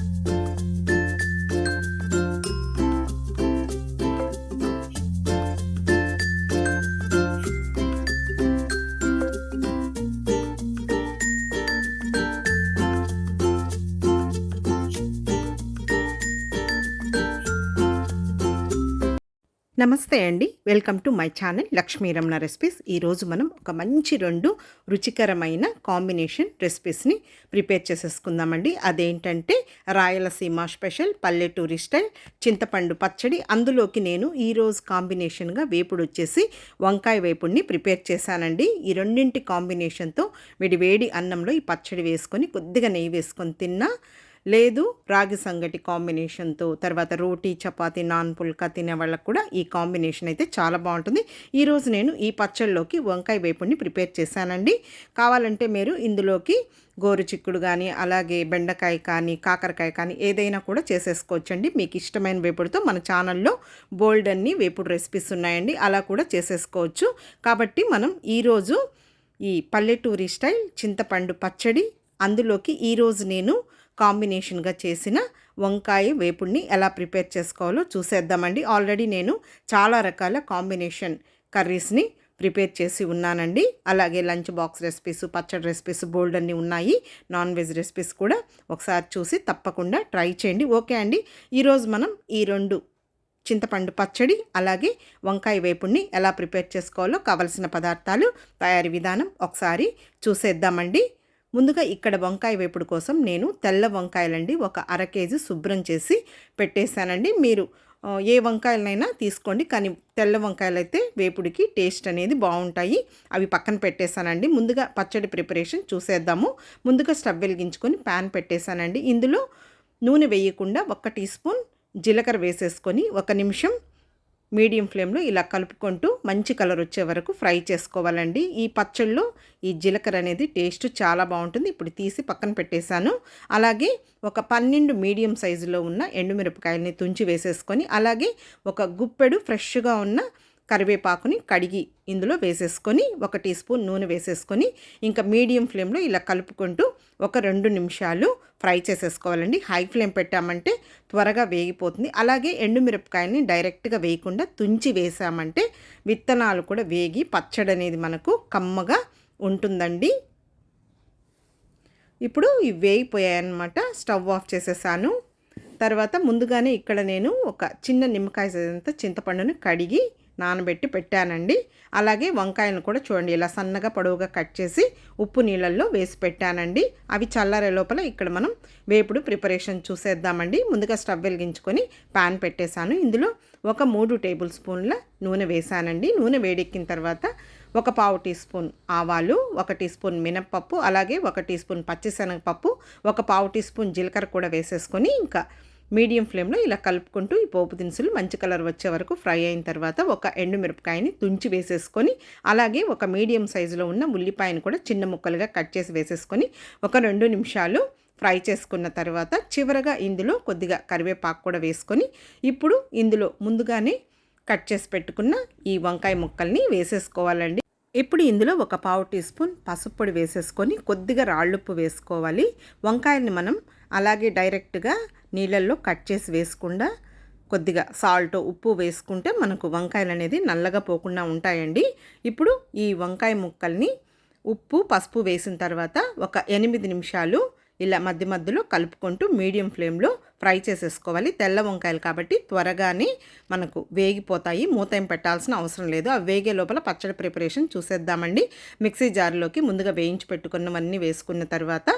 thank you నమస్తే అండి. Welcome to my channel Lakshmi Ramana recipes. ఈరోజు మనం ఒక మంచి రెండు రుచికరమైన కాంబినేషన్ రెసిపీస్ని ప్రిపేర్ చేసేసుకుందామండి. అదేంటంటే రాయలసీమ స్పెషల్ పల్లెటూరి స్టైల్ చింతపండు పచ్చడి. అందులోకి నేను ఈరోజు కాంబినేషన్గా వేపుడు వచ్చేసి వంకాయ వేపుడిని ప్రిపేర్ చేశానండి. ఈ రెండింటి కాంబినేషన్తో వేడి వేడి అన్నంలో ఈ పచ్చడి వేసుకొని కొద్దిగా నెయ్యి వేసుకొని తిన్నా లేదు రాగి సంగటి కాంబినేషన్తో తర్వాత రోటీ చపాతీ నాన్ పుల్కా తినే వాళ్ళకు కూడా ఈ కాంబినేషన్ అయితే చాలా బాగుంటుంది. ఈరోజు నేను ఈ పచ్చళ్ళలోకి వంకాయ వేపుడిని ప్రిపేర్ చేశానండి. కావాలంటే మీరు ఇందులోకి గోరు చిక్కుడు కానీ అలాగే బెండకాయ కానీ కాకరకాయ కానీ ఏదైనా కూడా చేసేసుకోవచ్చండి. మీకు ఇష్టమైన వేపుడుతో మన ఛానల్లో బోల్డ్ అన్ని వేపుడు రెసిపీస్ ఉన్నాయండి. అలా కూడా చేసేసుకోవచ్చు. కాబట్టి మనం ఈరోజు ఈ పల్లెటూరి స్టైల్ చింతపండు పచ్చడి అందులోకి ఈరోజు నేను కాంబినేషన్గా చేసిన వంకాయ వేపుడిని ఎలా ప్రిపేర్ చేసుకోవాలో చూసేద్దామండి. ఆల్రెడీ నేను చాలా రకాల కాంబినేషన్ కర్రీస్ని ప్రిపేర్ చేసి ఉన్నానండి. అలాగే లంచ్ బాక్స్ రెసిపీస్ పచ్చడి రెసిపీస్ బోల్డ్ అన్నీ ఉన్నాయి. నాన్ వెజ్ రెసిపీస్ కూడా ఒకసారి చూసి తప్పకుండా ట్రై చేయండి. ఓకే అండి. ఈరోజు మనం ఈ రెండు చింతపండు పచ్చడి అలాగే వంకాయ వేపుడిని ఎలా ప్రిపేర్ చేసుకోవాలో కావలసిన పదార్థాలు తయారీ విధానం ఒకసారి చూసేద్దామండి. ముందుగా ఇక్కడ వంకాయ వేపుడు కోసం నేను తెల్ల వంకాయలండి ఒక అర కేజీ శుభ్రం చేసి పెట్టేశానండి. మీరు ఏ వంకాయలనైనా తీసుకోండి కానీ తెల్ల వంకాయలు అయితే వేపుడికి టేస్ట్ అనేది బాగుంటాయి. అవి పక్కన పెట్టేశానండి. ముందుగా పచ్చడి ప్రిపరేషన్ చూసేద్దాము. ముందుగా స్టవ్ వెలిగించుకొని ప్యాన్ పెట్టేశానండి. ఇందులో నూనె వేయకుండా ఒక టీ స్పూన్ జీలకర్ర వేసేసుకొని ఒక నిమిషం మీడియం ఫ్లేమ్లో ఇలా కలుపుకుంటూ మంచి కలర్ వచ్చే వరకు ఫ్రై చేసుకోవాలండి. ఈ పచ్చళ్ళు ఈ జీలకర్ర అనేది టేస్ట్ చాలా బాగుంటుంది. ఇప్పుడు తీసి పక్కన పెట్టేశాను. అలాగే ఒక పన్నెండు మీడియం సైజులో ఉన్న ఎండుమిరపకాయలని తుంచి వేసేసుకొని అలాగే ఒక గుప్పెడు ఫ్రెష్గా ఉన్న కరివేపాకుని కడిగి ఇందులో వేసేసుకొని ఒక టీ స్పూన్ నూనె వేసేసుకొని ఇంకా మీడియం ఫ్లేమ్లో ఇలా కలుపుకుంటూ ఒక రెండు నిమిషాలు ఫ్రై చేసేసుకోవాలండి. హై ఫ్లేమ్ పెట్టామంటే త్వరగా వేగిపోతుంది. అలాగే ఎండుమిరపకాయని డైరెక్ట్గా వేయకుండా తుంచి వేసామంటే విత్తనాలు కూడా వేగి పచ్చడి అనేది మనకు కమ్మగా ఉంటుందండి. ఇప్పుడు ఇవి వేగిపోయాయన్నమాట. స్టవ్ ఆఫ్ చేసేసాను. తర్వాత ముందుగానే ఇక్కడ నేను ఒక చిన్న నిమ్మకాయ చింతపండును కడిగి నానబెట్టి పెట్టానండి. అలాగే వంకాయలను కూడా చూడండి ఇలా సన్నగా పొడవుగా కట్ చేసి ఉప్పు నీళ్ళల్లో వేసి పెట్టానండి. అవి చల్లారే లోపల ఇక్కడ మనం వేపుడు ప్రిపరేషన్ చూసేద్దామండి. ముందుగా స్టవ్ వెలిగించుకొని ప్యాన్ పెట్టేశాను. ఇందులో ఒక మూడు టేబుల్ స్పూన్ల నూనె వేసానండి నూనె వేడెక్కిన తర్వాత ఒక పావు టీ స్పూన్ ఆవాలు ఒక టీ స్పూన్ మినప్పప్పు అలాగే ఒక టీ స్పూన్ పచ్చిశనగపప్పు ఒక పావు టీ స్పూన్ జీలకర్ర కూడా వేసేసుకొని ఇంకా మీడియం ఫ్లేమ్లో ఇలా కలుపుకుంటూ ఈ పోపు దినుసులు మంచి కలర్ వచ్చే వరకు ఫ్రై అయిన తర్వాత ఒక ఎండు మిరపకాయని తుంచి వేసేసుకొని అలాగే ఒక మీడియం సైజులో ఉన్న ఉల్లిపాయను కూడా చిన్న ముక్కలుగా కట్ చేసి వేసేసుకొని ఒక రెండు నిమిషాలు ఫ్రై చేసుకున్న తర్వాత చివరగా ఇందులో కొద్దిగా కరివేపాకు కూడా వేసుకొని ఇప్పుడు ఇందులో ముందుగానే కట్ చేసి పెట్టుకున్న ఈ వంకాయ ముక్కల్ని వేసేసుకోవాలండి. ఇప్పుడు ఇందులో ఒక పావు టీ స్పూన్ పసుపు పొడి వేసేసుకొని కొద్దిగా రాళ్ళుప్పు వేసుకోవాలి. వంకాయల్ని మనం అలాగే డైరెక్ట్గా నీళ్ళల్లో కట్ చేసి వేసుకుండా కొద్దిగా సాల్ట్ ఉప్పు వేసుకుంటే మనకు వంకాయలు అనేది నల్లగా పోకుండా ఉంటాయండి. ఇప్పుడు ఈ వంకాయ ముక్కల్ని ఉప్పు పసుపు వేసిన తర్వాత ఒక ఎనిమిది నిమిషాలు ఇలా మధ్య మధ్యలో కలుపుకుంటూ మీడియం ఫ్లేమ్లో ఫ్రై చేసేసుకోవాలి. తెల్ల వంకాయలు కాబట్టి త్వరగానే మనకు వేగిపోతాయి. మూత పెట్టాల్సిన అవసరం లేదు. ఆ వేగే లోపల పచ్చడి ప్రిపరేషన్ చూసేద్దామండి. మిక్సీ జార్లోకి ముందుగా వేయించి పెట్టుకున్నవన్నీ వేసుకున్న తర్వాత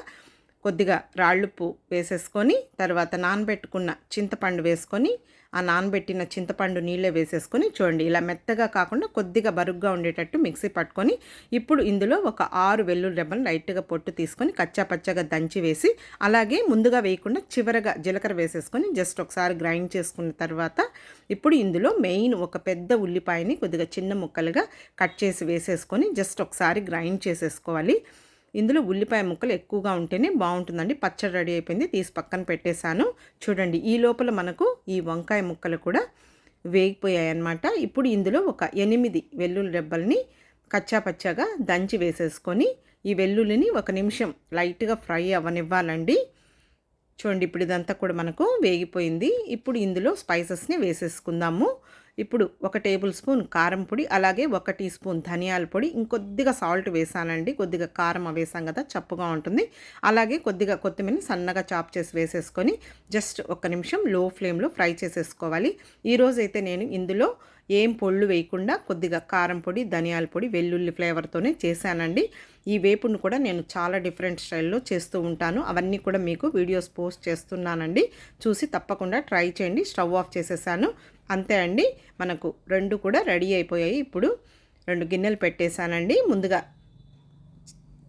కొద్దిగా రాళ్ళుప్పు వేసేసుకొని తర్వాత నానబెట్టుకున్న చింతపండు వేసుకొని ఆ నానబెట్టిన చింతపండు నీళ్ళే వేసేసుకొని చూడండి. ఇలా మెత్తగా కాకుండా కొద్దిగా బరుగ్గా ఉండేటట్టు మిక్సీ పట్టుకొని ఇప్పుడు ఇందులో ఒక ఆరు వెల్లుల్లి రెబ్బలు లైట్గా పొట్టు తీసుకొని కచ్చా పచ్చగా దంచి వేసి అలాగే ముందుగా వేయకుండా చివరగా జీలకర్ర వేసేసుకొని జస్ట్ ఒకసారి గ్రైండ్ చేసుకున్న తర్వాత ఇప్పుడు ఇందులో మెయిన్ ఒక పెద్ద ఉల్లిపాయని కొద్దిగా చిన్న ముక్కలుగా కట్ చేసి వేసేసుకొని జస్ట్ ఒకసారి గ్రైండ్ చేసేసుకోవాలి. ఇందులో ఉల్లిపాయ ముక్కలు ఎక్కువగా ఉంటేనే బాగుంటుందండి. పచ్చడి రెడీ అయిపోయింది. తీసి పక్కన పెట్టేశాను. చూడండి ఈ లోపల మనకు ఈ వంకాయ ముక్కలు కూడా వేగిపోయాయి అన్నమాట ఇప్పుడు ఇందులో ఒక ఎనిమిది వెల్లుల్లి రెబ్బల్ని కచ్చా పచ్చాగా దంచి వేసేసుకొని ఈ వెల్లుల్లిని ఒక నిమిషం లైట్గా ఫ్రై అవ్వనివ్వాలండి. చూడండి ఇప్పుడు ఇదంతా కూడా మనకు వేగిపోయింది. ఇప్పుడు ఇందులో స్పైసెస్ని వేసేసుకుందాము. ఇప్పుడు ఒక టేబుల్ స్పూన్ కారం పొడి అలాగే ఒక టీ స్పూన్ ధనియాల పొడి. ఇంకొద్దిగా సాల్ట్ వేసానండి. కొద్దిగా కారం వేసాం కదా చప్పుగా ఉంటుంది. అలాగే కొద్దిగా కొత్తిమీరని సన్నగా చాప్ చేసి వేసేసుకొని జస్ట్ ఒక నిమిషం లో ఫ్లేమ్లో ఫ్రై చేసేసుకోవాలి. ఈరోజైతే నేను ఇందులో ఏం పొళ్ళు వేయకుండా కొద్దిగా కారం పొడి ధనియాల పొడి వెల్లుల్లి ఫ్లేవర్తోనే చేశానండి. ఈ వేపుడును కూడా నేను చాలా డిఫరెంట్ స్టైల్లో చేస్తూ ఉంటాను. అవన్నీ కూడా మీకు వీడియోస్ పోస్ట్ చేస్తున్నానండి. చూసి తప్పకుండా ట్రై చేయండి. స్టవ్ ఆఫ్ చేసేసాను. అంతే అండి. మనకు రెండు కూడా రెడీ అయిపోయాయి. ఇప్పుడు రెండు గిన్నెలు పెట్టేశానండి. ముందుగా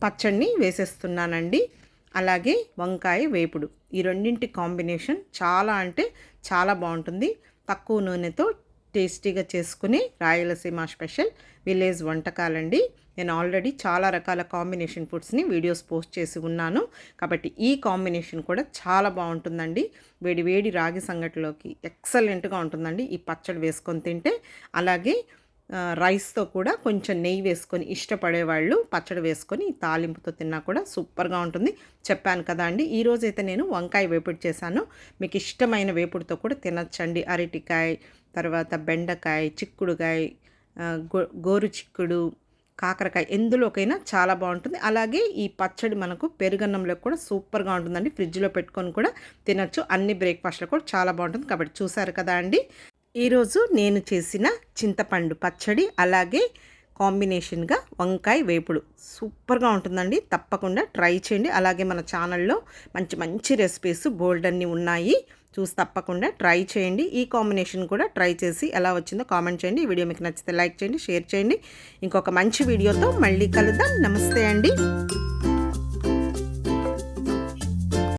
పచ్చడిని వేసేస్తున్నానండి. అలాగే వంకాయ వేపుడు. ఈ రెండింటి కాంబినేషన్ చాలా అంటే చాలా బాగుంటుంది. తక్కువ నూనెతో టేస్టీగా చేసుకుని రాయలసీమ స్పెషల్ విలేజ్ వంటకాలండి. నేను ఆల్రెడీ చాలా రకాల కాంబినేషన్ ఫుడ్స్ని వీడియోస్ పోస్ట్ చేసి ఉన్నాను. కాబట్టి ఈ కాంబినేషన్ కూడా చాలా బాగుంటుందండి. వేడి వేడి రాగి సంగటిలోకి ఎక్సలెంట్గా ఉంటుందండి. ఈ పచ్చడి వేసుకొని తింటే అలాగే రైస్తో కూడా కొంచెం నెయ్యి వేసుకొని ఇష్టపడేవాళ్ళు పచ్చడి వేసుకొని తాలింపుతో తిన్నా కూడా సూపర్గా ఉంటుంది. చెప్పాను కదా అండి ఈరోజైతే నేను వంకాయ వేపుడు చేశాను. మీకు ఇష్టమైన వేపుడుతో కూడా తినచ్చండి. అరటికాయ తర్వాత బెండకాయ చిక్కుడుకాయ గో గోరు చిక్కుడు కాకరకాయ ఎందులోకైనా చాలా బాగుంటుంది. అలాగే ఈ పచ్చడి మనకు పెరుగన్నంలో కూడా సూపర్గా ఉంటుందండి. ఫ్రిడ్జ్లో పెట్టుకొని కూడా తినచ్చు. అన్ని బ్రేక్ఫాస్ట్లో కూడా చాలా బాగుంటుంది. కాబట్టి చూసారు కదా అండి. ఈరోజు నేను చేసిన చింతపండు పచ్చడి అలాగే కాంబినేషన్గా వంకాయ వేపుడు. సూపర్గా ఉంటుందండి. తప్పకుండా ట్రై చేయండి. అలాగే మన ఛానల్లో మంచి మంచి రెసిపీస్ బోల్డ్ అన్నీ ఉన్నాయి. చూసి తప్పకుండా ట్రై చేయండి. ఈ కాంబినేషన్ కూడా ట్రై చేసి ఎలా వచ్చిందో కామెంట్ చేయండి. ఈ వీడియో మీకు నచ్చితే లైక్ చేయండి షేర్ చేయండి. ఇంకొక మంచి వీడియోతో మళ్ళీ కలుద్దాం. నమస్తే అండి.